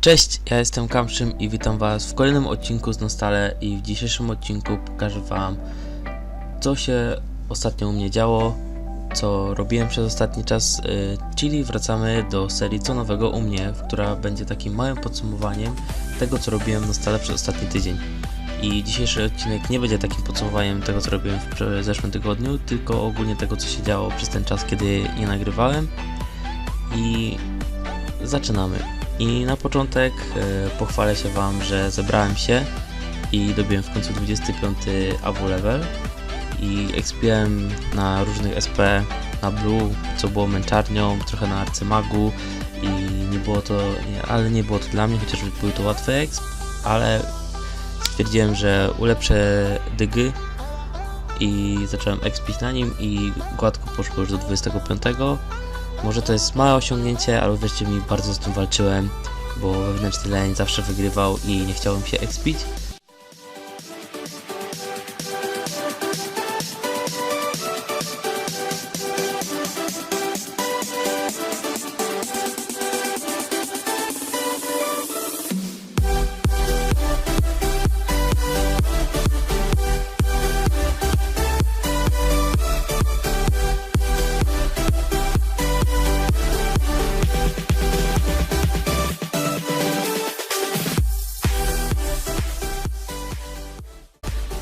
Cześć, ja jestem Kamszym i witam was w kolejnym odcinku z Nostale i w dzisiejszym odcinku pokażę wam co się ostatnio u mnie działo, co robiłem przez ostatni czas, y, czyli wracamy do serii co nowego u mnie, która będzie takim małym podsumowaniem tego co robiłem w Nostale przez ostatni tydzień. I dzisiejszy odcinek nie będzie takim podsumowaniem tego co robiłem w zeszłym tygodniu, tylko ogólnie tego co się działo przez ten czas kiedy nie nagrywałem. I zaczynamy. I na początek e, pochwalę się Wam, że zebrałem się i dobiłem w końcu 25 AW level. I expiłem na różnych SP, na Blue, co było męczarnią, trochę na Arcymagu. I nie było to, ale nie było to dla mnie, chociaż były to łatwe exp, ale stwierdziłem, że ulepszę dygy i zacząłem expić na nim i gładko poszło już do 25 może to jest małe osiągnięcie, ale wierzcie mi, bardzo z tym walczyłem, bo wewnętrzny lane zawsze wygrywał i nie chciałem się expić.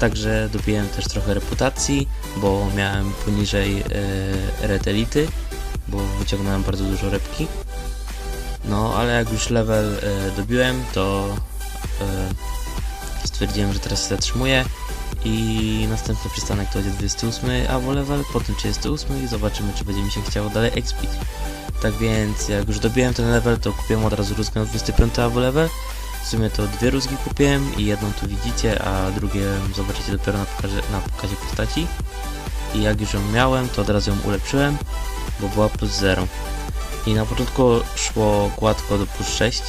Także dobiłem też trochę reputacji, bo miałem poniżej e, red elity, bo wyciągnąłem bardzo dużo repki. No, ale jak już level e, dobiłem, to e, stwierdziłem, że teraz się zatrzymuję i następny przystanek to będzie 28 AWO level, potem 38 i zobaczymy, czy będzie mi się chciało dalej expić. Tak więc, jak już dobiłem ten level, to kupiłem od razu rózgę na 25 AWO level. Sumie to dwie rózgi kupiłem i jedną tu widzicie, a drugie zobaczycie dopiero na pokazie, na pokazie postaci. I jak już ją miałem, to od razu ją ulepszyłem, bo była plus 0. I na początku szło gładko do plus 6,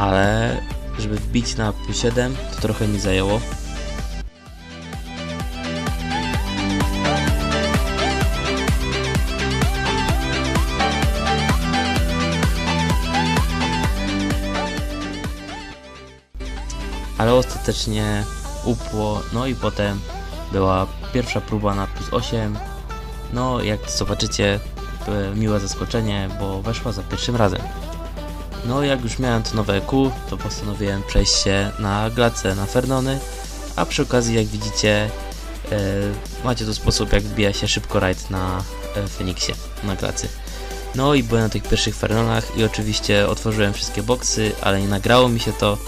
ale żeby wbić na plus 7 to trochę mi zajęło. Ale ostatecznie upło, no i potem była pierwsza próba na plus 8. No, jak zobaczycie, e, miłe zaskoczenie, bo weszła za pierwszym razem. No, jak już miałem to nowe EQ, to postanowiłem przejść się na glacę na Fernony, a przy okazji, jak widzicie, e, macie tu sposób, jak wbija się szybko rajd na e, Feniksie, na glacy. No i byłem na tych pierwszych Fernonach i oczywiście otworzyłem wszystkie boksy, ale nie nagrało mi się to,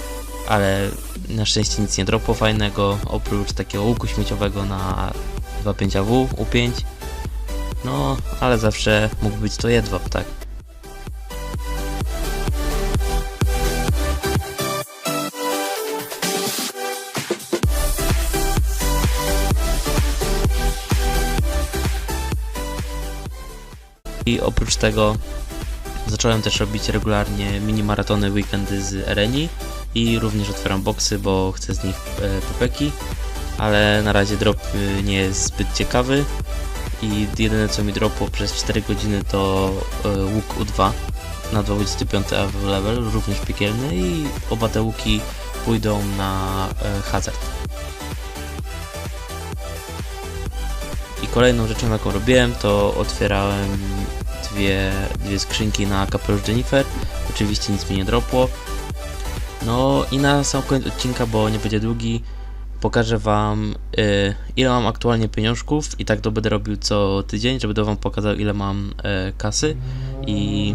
ale na szczęście nic nie dropło fajnego, oprócz takiego łuku śmieciowego na 2.5AW, U5. No, ale zawsze mógł być to jedwab, tak? I oprócz tego zacząłem też robić regularnie mini maratony weekendy z Ereni i również otwieram boxy, bo chcę z nich e, pepeki, ale na razie drop e, nie jest zbyt ciekawy i jedyne co mi dropło przez 4 godziny to e, łuk U2 na 25 AW level, również piekielny i oba te łuki pójdą na hazard. Kolejną rzeczą jaką robiłem to otwierałem dwie, dwie skrzynki na kapelusz Jennifer. Oczywiście nic mi nie dropło. No i na sam koniec odcinka, bo nie będzie długi, pokażę wam y, ile mam aktualnie pieniążków i tak to będę robił co tydzień, żeby wam pokazał ile mam y, kasy i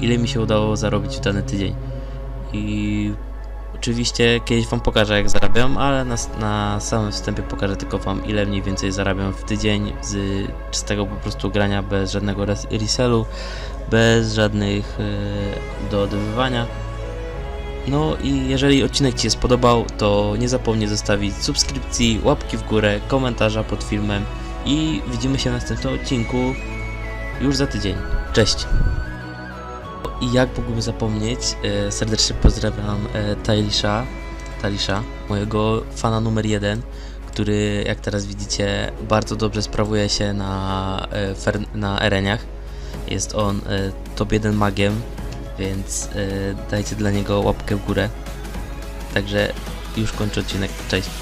ile mi się udało zarobić w dany tydzień. I Oczywiście kiedyś wam pokażę jak zarabiam, ale na, na samym wstępie pokażę tylko wam ile mniej więcej zarabiam w tydzień z czystego po prostu grania bez żadnego res- resellu, bez żadnych yy, doładowywania. No i jeżeli odcinek Ci się spodobał, to nie zapomnij zostawić subskrypcji, łapki w górę, komentarza pod filmem i widzimy się w następnym odcinku już za tydzień. Cześć! I jak mógłbym zapomnieć, e, serdecznie pozdrawiam e, Tailisha, mojego fana numer jeden, który jak teraz widzicie bardzo dobrze sprawuje się na, e, na ereniach. Jest on e, top 1 magiem, więc e, dajcie dla niego łapkę w górę. Także już kończę odcinek. Cześć.